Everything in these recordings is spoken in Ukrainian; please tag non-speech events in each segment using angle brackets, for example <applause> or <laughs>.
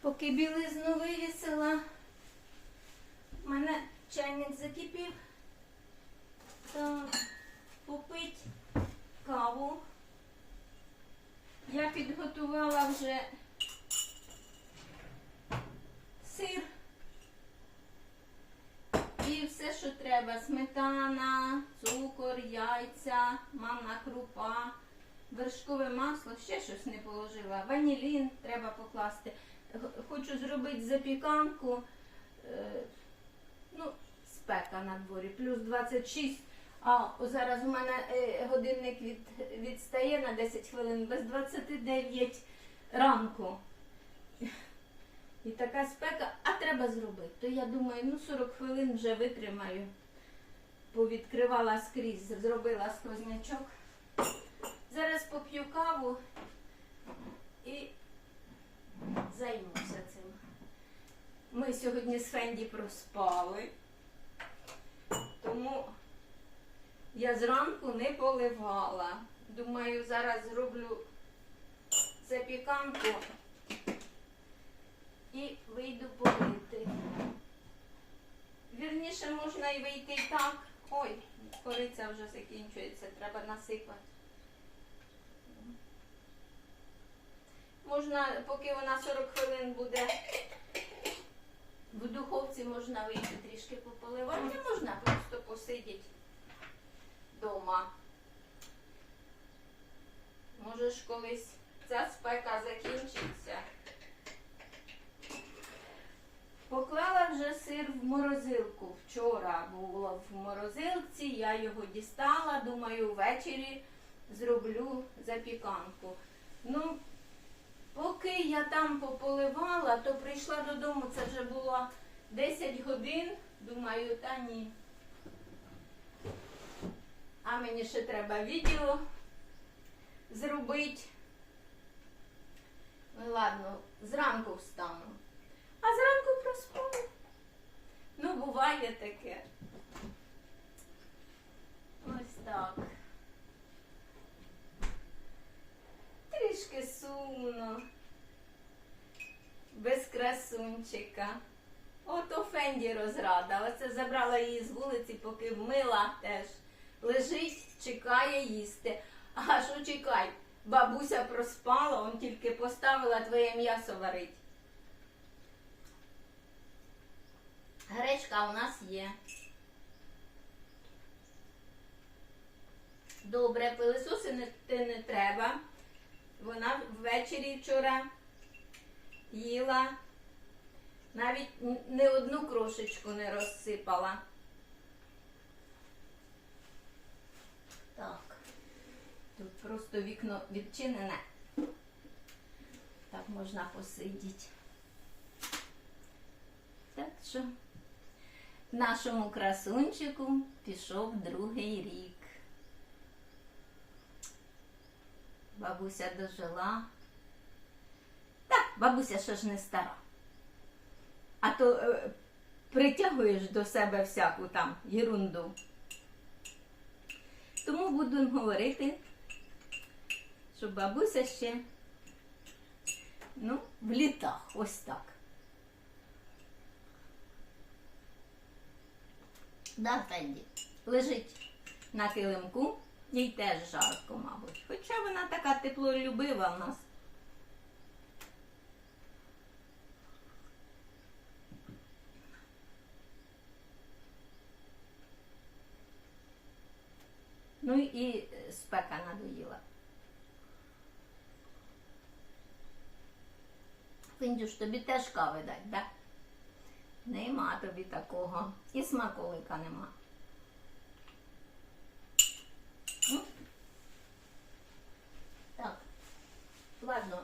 Поки білизну вивісила, у мене чайник закипів. Так, попить каву. Я підготувала вже сир і все, що треба. Сметана, цукор, яйця, манна крупа, вершкове масло, ще щось не положила. Ванілін треба покласти. Хочу зробити запіканку. Е, ну, спека на дворі, плюс 26. А зараз у мене е, годинник від, відстає на 10 хвилин без 29 ранку. І така спека, а треба зробити. То я думаю, ну 40 хвилин вже витримаю. Повідкривала скрізь, зробила сквознячок. Зараз поп'ю каву і займуся цим. Ми сьогодні з Фенді проспали, тому я зранку не поливала. Думаю, зараз зроблю запіканку і вийду полити. Вірніше можна і вийти і так. Ой, кориця вже закінчується, треба насипати. Можна, поки вона 40 хвилин буде в духовці, можна вийти трішки пополивати, можна просто посидіти вдома. Може ж колись ця спека закінчиться. Поклала вже сир в морозилку. Вчора було в морозилці, я його дістала, думаю, ввечері зроблю запіканку. Ну, поки я там пополивала, то прийшла додому, це вже було 10 годин. Думаю, та ні. А мені ще треба відео зробити. Ну ладно, зранку встану. А зранку проспала. Ну, буває таке. Ось так. Трішки сумно. Без красунчика. Ото Фенді розрада. Оце забрала її з вулиці, поки вмила теж. Лежить, чекає їсти. А що чекай? Бабуся проспала, он тільки поставила твоє м'ясо варить. Гречка у нас є. Добре, пилисоси не, ти не треба. Вона ввечері вчора їла. Навіть не одну крошечку не розсипала. Так. Тут просто вікно відчинене. Так можна посидіти. Так що нашому красунчику пішов другий рік. Бабуся дожила. Так, бабуся ще ж не стара. А то е, притягуєш до себе всяку там єрунду. Тому будемо говорити, що бабуся ще ну, в літах, ось так. Да, Фенді, лежить на килимку, їй теж жарко, мабуть. Хоча вона така теплолюбива в нас. Ну і е, спека надоїла. Фіндюш, тобі теж кави дать, так? Нема тобі такого. І смаколика нема. М? Так. Ладно.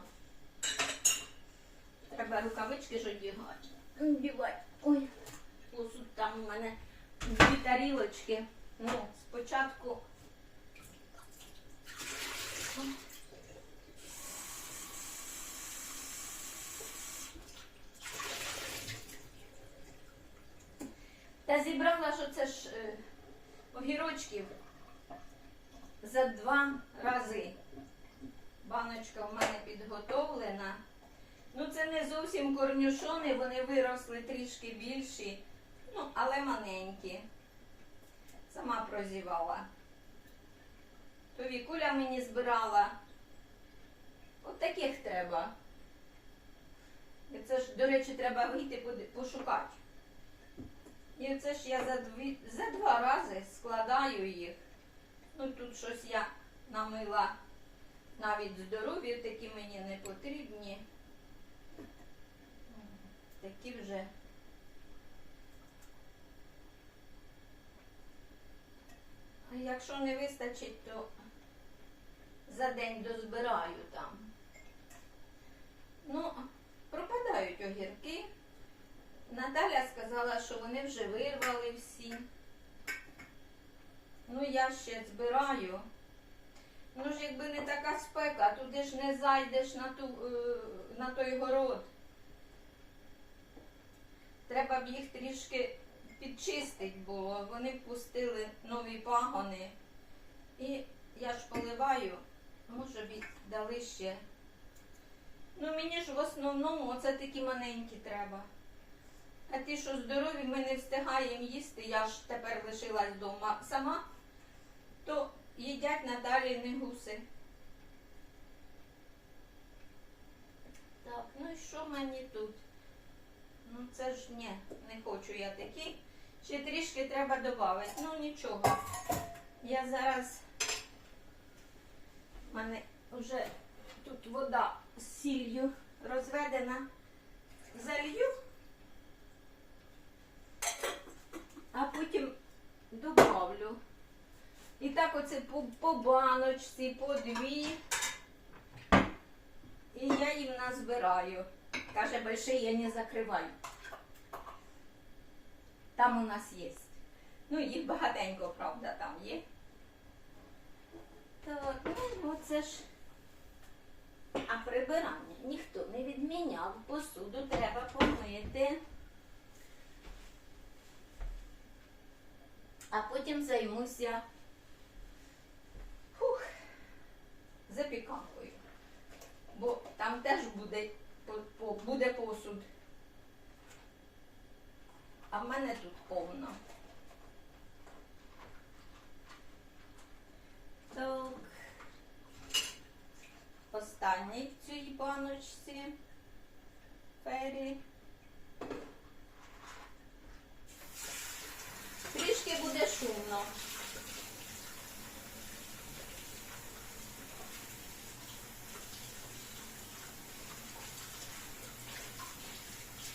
Треба рукавички ж одягати. Одягати. Ой, посуд там у мене дві тарілочки. Ну, спочатку. Та зібрала, що це ж е, огірочків за два рази. Баночка в мене підготовлена. Ну, це не зовсім корнюшони, вони виросли трішки більші, ну, але маленькі. Сама прозівала. То Вікуля мені збирала. От таких треба. Це ж, до речі, треба вийти пошукати. І це ж я за, дві, за два рази складаю їх. Ну тут щось я намила навіть здорові, такі мені не потрібні. Такі вже. Якщо не вистачить, то за день дозбираю там. Ну, пропадають огірки. Наталя сказала, що вони вже вирвали всі. Ну, я ще збираю. Ну ж якби не така спека, туди ж не зайдеш на, ту, е, на той город. Треба б їх трішки підчистити було. Вони пустили нові пагони. І я ж поливаю, може б дали ще. Ну мені ж в основному оце такі маленькі треба. А ті, що здорові, ми не встигаємо їсти, я ж тепер лишилась вдома сама, то їдять надалі не гуси. Так, ну і що мені тут? Ну це ж ні, не хочу я такі. Ще трішки треба додати. Ну нічого. Я зараз у мене вже тут вода з сіллю розведена. Залью, а потім добавлю. І так оце по, по баночці, по дві. І я їм назбираю. Каже, більше я не закриваю. Там у нас є. Ну, їх багатенько, правда, там є. Так, ну оце ж. А прибирання ніхто не відміняв. Посуду треба помити. А потім займуся запіканкою. Бо там теж буде, по- буде посуд. А в мене тут повно. Так. Останній в цій баночці. Фері. Трішки буде шумно.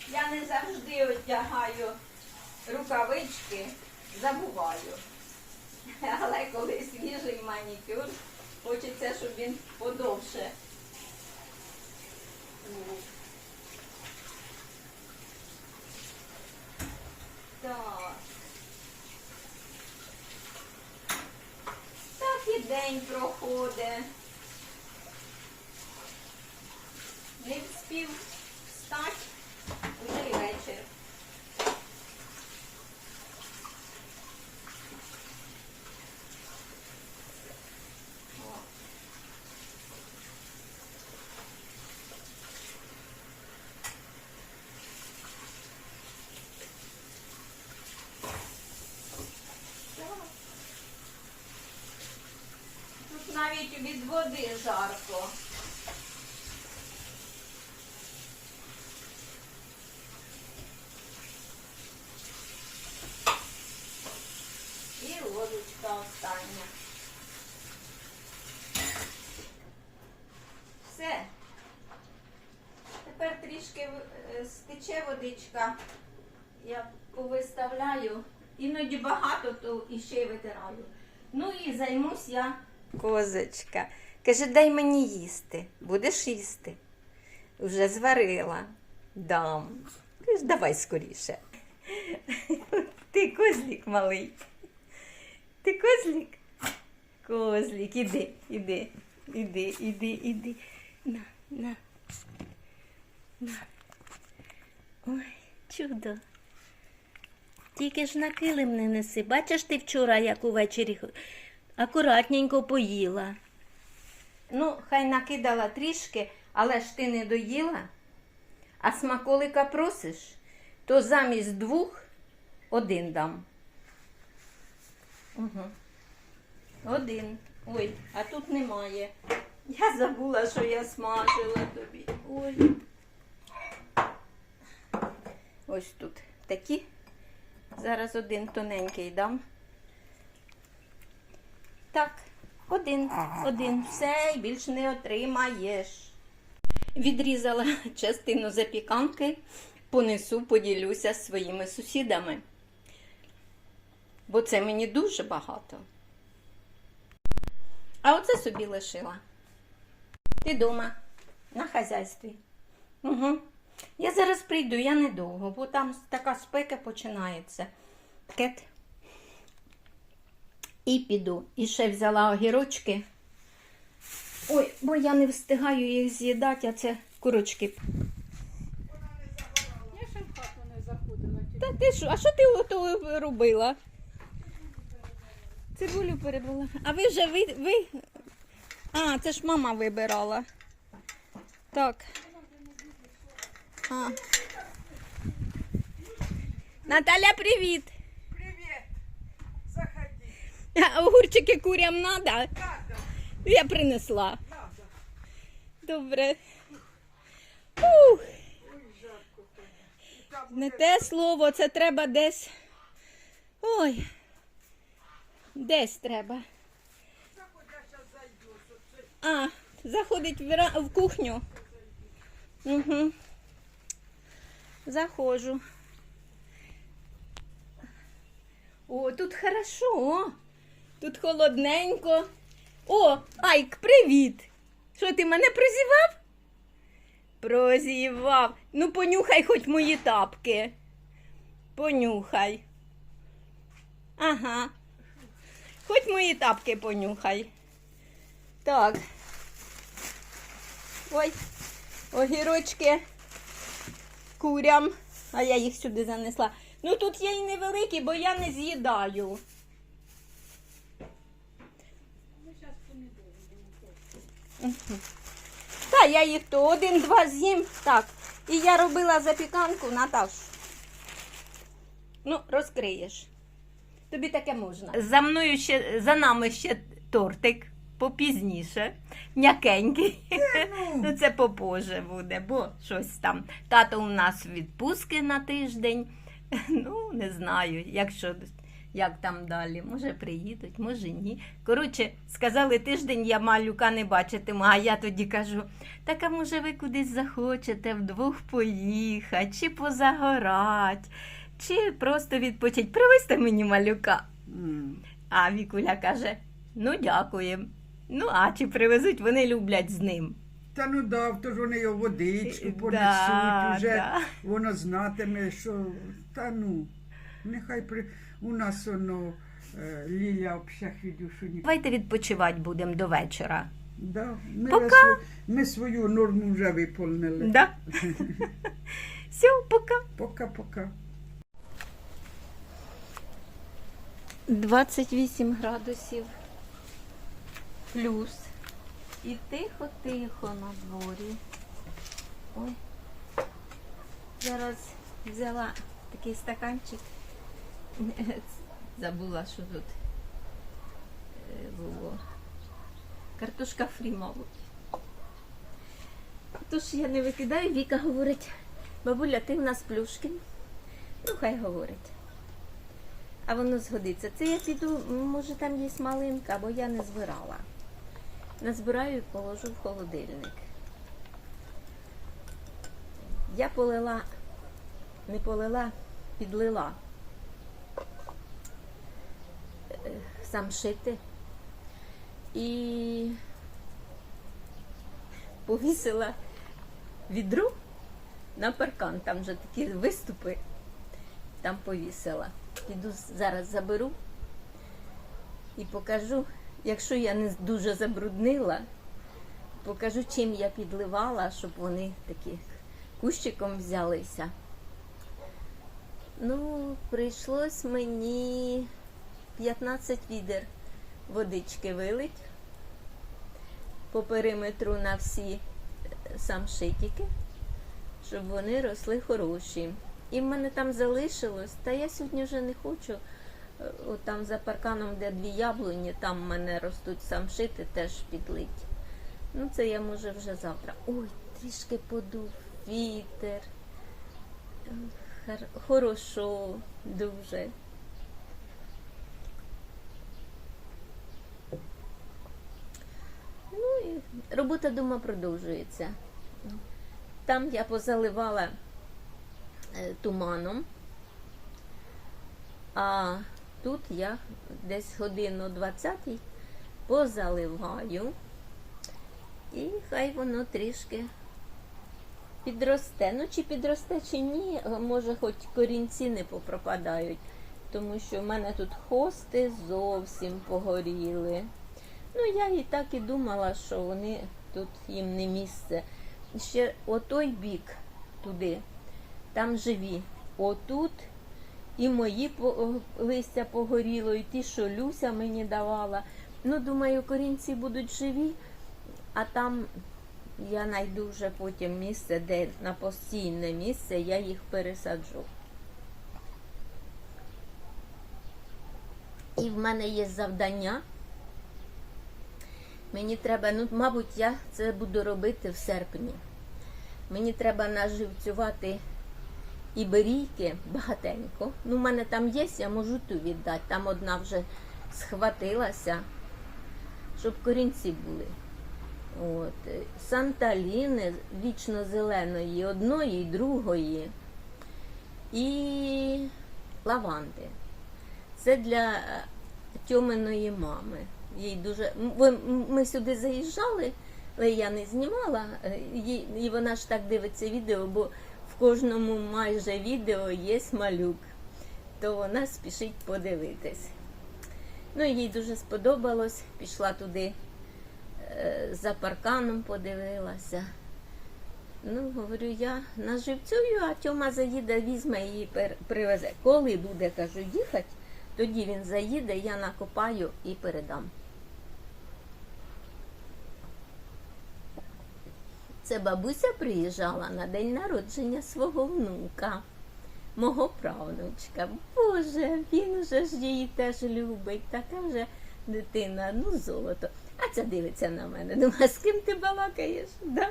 Я не завжди одягаю рукавички, забуваю. Але коли свіжий манікюр, хочеться, щоб він подовше. Так. Так і день проходить. Не вспів встати, вже й вечір. О. Так. Тут навіть від води жарко. І ложечка остання. Все. Тепер трішки е, стече водичка. Я повиставляю. Іноді багато, то і ще й витираю. Ну і займусь я. Козочка. Каже, дай мені їсти. Будеш їсти. Вже зварила. Дам. Каже, давай скоріше. Ти козлік малий. Ти козлік? Козлік, іди, іди, іди, іди, іди. На, на. На. Ой, чудо. Тільки ж на килим не неси. Бачиш ти вчора, як увечері акуратненько поїла. Ну, хай накидала трішки, але ж ти не доїла. А смаколика просиш, то замість двох один дам. Угу. Один. Ой, а тут немає. Я забула, що я смажила тобі. Ой. Ось тут такі. Зараз один тоненький дам. Так, один, один. Все, більше не отримаєш. Відрізала частину запіканки, понесу, поділюся з своїми сусідами. Бо це мені дуже багато. А оце собі лишила. Ти дома, на хазяйстві. Угу. Я зараз прийду, я недовго, бо там така спека починається. Кет. І піду. І ще взяла огірочки. Ой, бо я не встигаю їх з'їдати, а це курочки. Я ще в хату не заходила. Та ти що, а що ти ото робила? Цибулю перебула. А ви вже ви, ви. А, це ж мама вибирала. Так. А. Наталя! Привіт! <laughs> Огурчики курям? Надо, Я принесла. Добре. Ух, не те слово, це треба десь. Ой. Десь треба. А, заходить в, в кухню. Угу. Заходжу. О, тут хорошо. Тут холодненько. О, Айк, привіт! Що ти мене прозівав? Прозівав. Ну, понюхай хоч мої тапки. Понюхай. Ага. Хоч мої тапки понюхай. Так. Ой, огірочки курям, а я їх сюди занесла. Ну тут є і невеликі, бо я не з'їдаю. Ми щас помідори будемо. Та я їх то один-два з'їм. Так. І я робила запіканку, Наташ. Ну, розкриєш. Тобі таке можна. За мною ще за нами ще тортик попізніше, м'якенький. <laughs> Ну, це попозже буде, бо щось там. Тато у нас відпустки на тиждень. <laughs> Ну, не знаю, якщо як там далі. Може приїдуть, може ні. Коротше, сказали, тиждень я малюка не бачитиму, а я тоді кажу: так а може ви кудись захочете вдвох поїхати, чи позагорать, чи просто відпочить. Привезьте мені малюка. А Вікуля каже: ну дякуємо. Ну, а чи привезуть, вони люблять з ним. Та ну да, то ж вони його водичку Да, понесуть, вже да. воно знатиме, що та ну, нехай при у нас воно е, Ліля общах відюшу ні. Давайте відпочивати будемо до вечора. Да, ми, Пока. св- ми свою норму вже виповнили. Да? <laughs> Все, пока. Пока-пока. 28 градусів плюс. І тихо-тихо на дворі. Ой. Зараз взяла такий стаканчик. Забула, що тут е, було. Картошка фрі, мабуть. Тож я не викидаю, Віка говорить, бабуля, ти в нас плюшкін. Ну, хай говорить. А воно згодиться. Це я піду, може там є малинка, бо я не збирала. Назбираю і положу в холодильник. Я полила, не полила, підлила е, самшити і повісила відро на паркан. Там вже такі виступи, там повісила. Піду зараз заберу і покажу, якщо я не дуже забруднила, покажу, чим я підливала, щоб вони такі кущиком взялися. Ну, прийшлось мені 15 відер водички вилить по периметру на всі е, самшитики, щоб вони росли хороші. І в мене там залишилось, та я сьогодні вже не хочу. Е, От там за парканом, де дві яблуні, там в мене ростуть самшити, теж підлить. Ну, це я може вже завтра. Ой, трішки подув вітер. Хорошо, дуже. Ну і робота дома продовжується. Там я позаливала е, туманом, а тут я десь годину 20 позаливаю, і хай воно трішки підросте. Ну, чи підросте, чи ні, може хоч корінці не попропадають, тому що в мене тут хости зовсім погоріли. Ну, я і так і думала, що вони тут їм не місце. Ще отой бік туди, там живі. Отут і мої листя погоріло, і ті, що Люся мені давала. Ну, думаю, корінці будуть живі, а там я знайду вже потім місце, де на постійне місце я їх пересаджу. І в мене є завдання. Мені треба, ну, мабуть, я це буду робити в серпні. Мені треба наживцювати іберійки багатенько. Ну, в мене там є, я можу ту віддати. Там одна вже схватилася, щоб корінці були. От. Санталіни вічно зеленої, одної другої. І лаванди. Це для Тьоминої мами. Їй дуже... Ми сюди заїжджали, але я не знімала, е, і вона ж так дивиться відео, бо в кожному майже відео є малюк, то вона спішить подивитись. Ну, їй дуже сподобалось, пішла туди е, за парканом, подивилася. Ну, говорю, я наживцюю, а Тьома заїде, візьме і привезе. Коли буде, кажу, їхати, тоді він заїде, я накопаю і передам. Це бабуся приїжджала на день народження свого внука, мого правнучка. Боже, він же ж її теж любить, така вже дитина, ну золото. А ця дивиться на мене. Думає, з ким ти балакаєш? Да?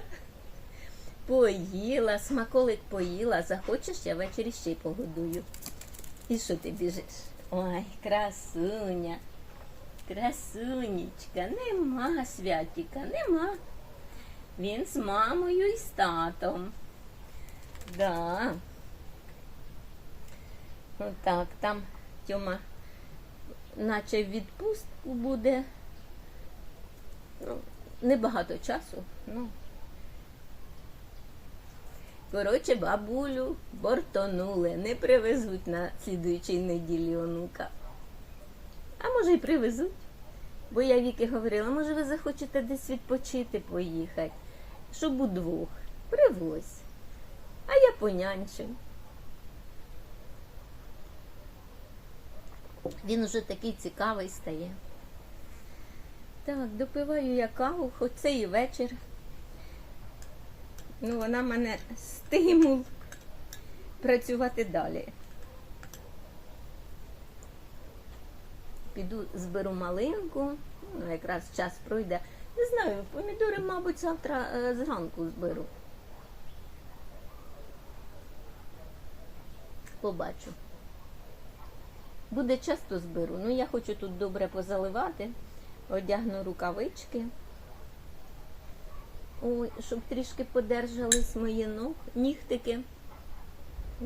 Поїла, смаколик поїла, захочеш, я ввечері ще й погодую. І що ти біжиш? Ой, красуня, красунечка, нема святіка, нема. Він з мамою і з татом. Да. Отак, там Тьома наче відпустку буде. Ну, небагато часу. Ну. Коротше, бабулю бортонули, не привезуть на слідуючій неділі онука. А може й привезуть. Бо я Віки говорила, може ви захочете десь відпочити поїхати, щоб удвох. Привозь. А я понянчу. Він уже такий цікавий стає. Так, допиваю я каву, хоч це і вечір. Ну, вона мене стимул працювати далі. Піду зберу малинку, ну, якраз час пройде. Не знаю, помідори, мабуть, завтра е, зранку зберу. Побачу. Буде часто зберу. Ну, я хочу тут добре позаливати, одягну рукавички. Ой, щоб трішки подержались мої ног, нігтики.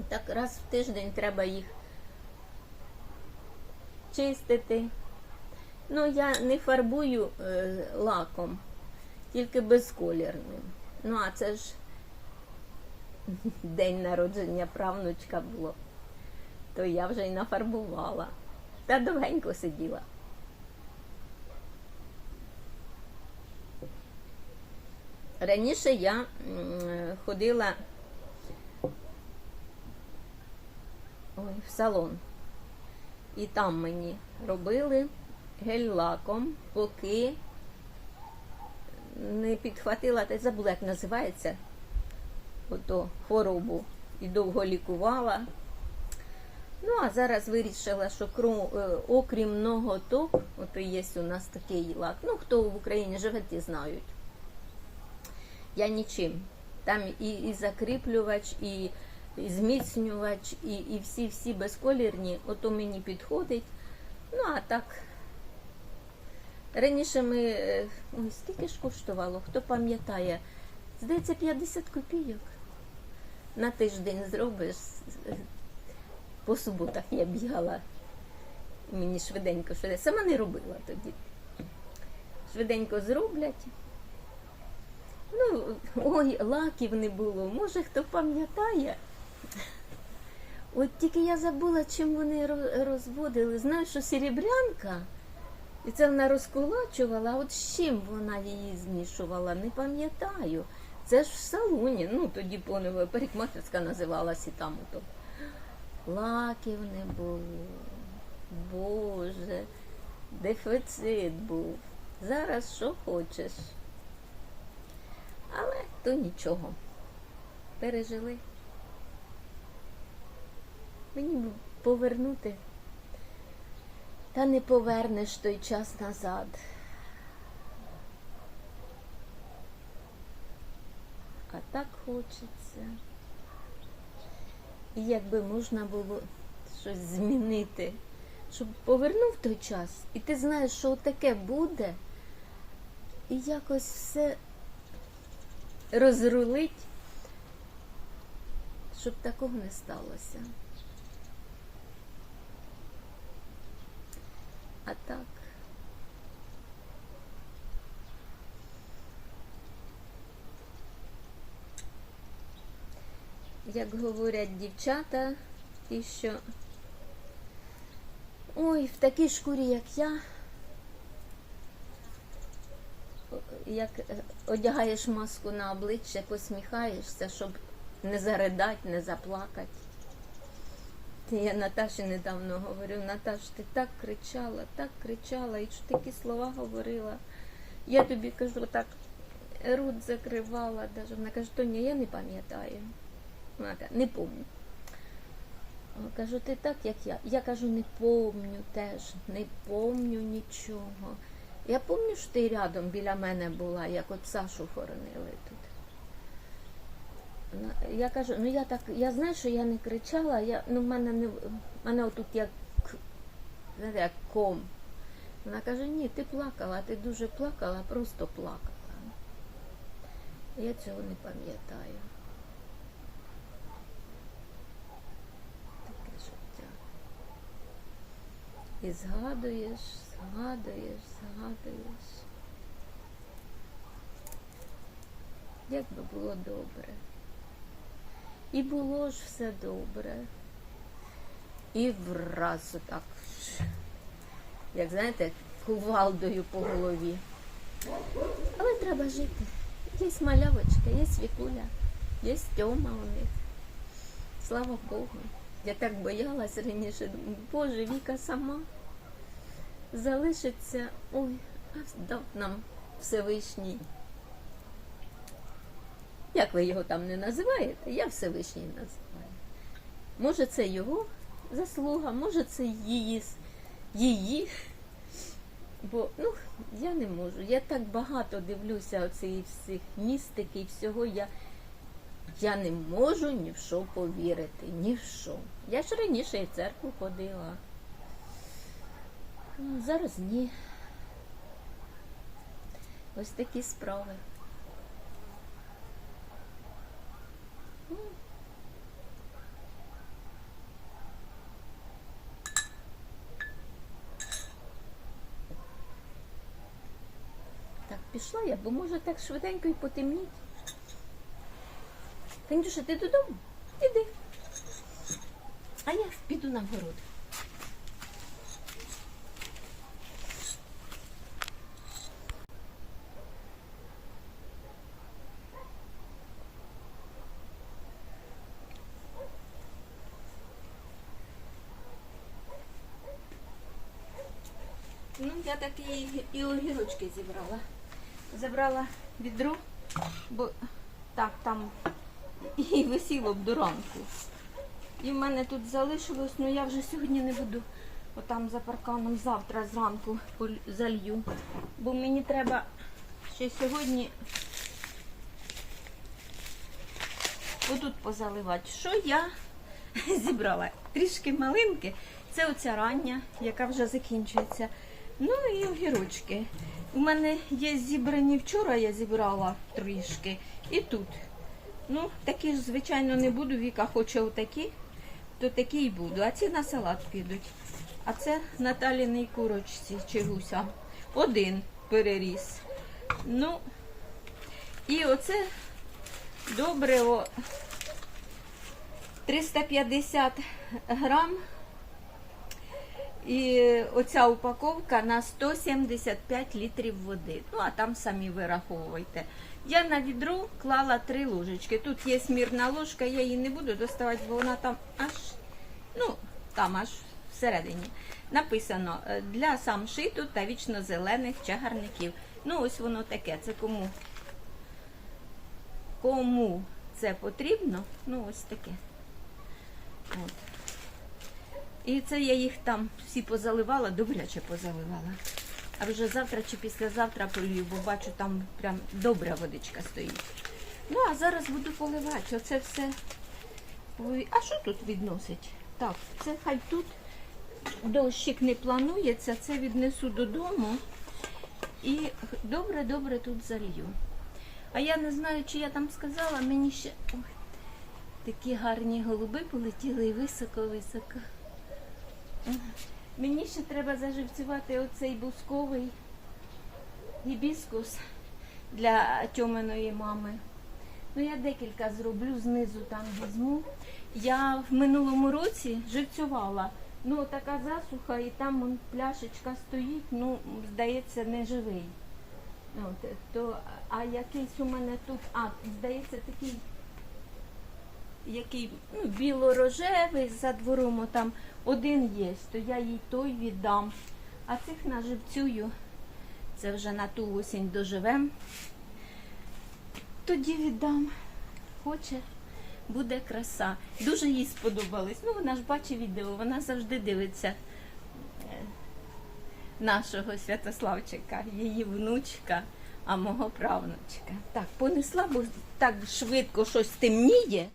Так раз в тиждень треба їх чистити. Ну, я не фарбую е, лаком, тільки безколірним. Ну, а це ж <laughs> день народження правнучка було. То я вже й нафарбувала. Та довгенько сиділа. Раніше я ходила ой, в салон. І там мені робили гель-лаком, поки не підхватила, та й забула, як називається. ото хворобу і довго лікувала. Ну, а зараз вирішила, що кру- е, окрім ноготок, ото є у нас такий лак. Ну, хто в Україні живе, ті знають. Я нічим. Там і, і закріплювач, і, зміцнювач, і, і всі-всі безколірні, ото мені підходить. Ну, а так. Раніше ми. е, Ой, скільки ж коштувало, хто пам'ятає? Здається, 50 копійок. На тиждень зробиш. По суботах я бігала. Мені швиденько, швиденько. Сама не робила тоді. Швиденько зроблять. Ну, ой, лаків не було. Може, хто пам'ятає. От тільки я забула, чим вони розводили. Знаю, що серебрянка, і це вона розкулачувала, а от з чим вона її змішувала, не пам'ятаю. Це ж в салоні. Ну, тоді парикмахерська називалась і там ото. Лаків не було. Боже, дефіцит був. Зараз що хочеш. Але то нічого. Пережили. Мені б повернути. Та не повернеш той час назад. А так хочеться. І якби можна було щось змінити, щоб повернув той час, і ти знаєш, що таке буде, і якось все розрулить, щоб такого не сталося. А так. Як говорять дівчата, ті, що ой, в такій шкурі, як я, як е, одягаєш маску на обличчя, посміхаєшся, щоб не заридати, не заплакати. Я Наташі недавно говорю, Наташ, ти так кричала, так кричала, і що такі слова говорила. Я тобі кажу, так рот закривала, даже. вона каже, Тоня, я не пам'ятаю. Вона каже, не помню. Кажу, ти так, як я. Я кажу, не помню теж, не помню нічого. Я пам'ятаю, що ти рядом біля мене була, як от Сашу хоронили тут. Вона- Я кажу, ну я так, я знаю, що я не кричала, я, ну в мене не в мене отут як, знаєте, як ком. Вона каже, ні, ти плакала, ти дуже плакала, просто плакала. Я цього не пам'ятаю. Таке життя. І згадуєш, згадуєш, згадуєш. Як би було добре. І було ж все добре. І враз отак, як знаєте, кувалдою по голові. Але треба жити. Є малявочка, є свікуля, є Тьома у них. Слава Богу. Я так боялась раніше. Боже, Віка сама залишиться. Ой, а дав нам Всевишній. Як ви його там не називаєте, я Всевишній називаю. Може, це його заслуга, може, це її, її. Бо ну, я не можу. Я так багато дивлюся оцієї всіх містик і всього. Я, я не можу ні в що повірити, ні в що. Я ж раніше і в церкву ходила. Ну, Зараз ні. Ось такі справи. Так, пішла я, бо може так швиденько і потемніть. Танюша, ти додому? Іди. А я піду на город. Ну, я так і, огірочки зібрала. Забрала відро, бо так, там і висіло б до ранку. І в мене тут залишилось, ну я вже сьогодні не буду отам за парканом завтра зранку залью. Бо мені треба ще сьогодні отут позаливати. Що я <laughs> зібрала? Трішки малинки. Це оця рання, яка вже закінчується. Ну і огірочки. У мене є зібрані вчора, я зібрала трішки. І тут. Ну, такі ж, звичайно, не буду. Віка хоче отакі, то такі й буду. А ці на салат підуть. А це Наталіній курочці чи гуся. Один переріс. Ну, і оце добре о 350 грам. І оця упаковка на 175 літрів води. Ну, а там самі вираховуйте. Я на відро клала три ложечки. Тут є смірна ложка, я її не буду доставати, бо вона там аж, ну, там аж всередині. Написано е, для самшиту та вічно зелених чагарників. Ну, ось воно таке. Це кому? Кому це потрібно? Ну, ось таке. От. І це я їх там всі позаливала, добряче позаливала. А вже завтра чи післязавтра полію, бо бачу, там прям добра водичка стоїть. Ну, а зараз буду поливати. Оце все. Ой, а що тут відносить? Так, це хай тут дощик не планується, це віднесу додому і добре-добре тут залью. А я не знаю, чи я там сказала, мені ще. Ой, такі гарні голуби полетіли і високо-високо. Мені ще треба заживцювати оцей бусковий гібіскус для тьоминої мами. Ну, я декілька зроблю, знизу там візьму. Я в минулому році живцювала. Ну, така засуха, і там он, пляшечка стоїть, ну, здається, не живий. От, то, а якийсь у мене тут, а, здається, такий який ну, біло-рожевий за двором там один є, то я їй той віддам. А цих наживцюю, це вже на ту осінь доживем. Тоді віддам. Хоче, буде краса. Дуже їй сподобались. Ну, вона ж бачить відео, вона завжди дивиться е, нашого Святославчика, її внучка, а мого правнучка. Так, понесла, бо так швидко щось темніє.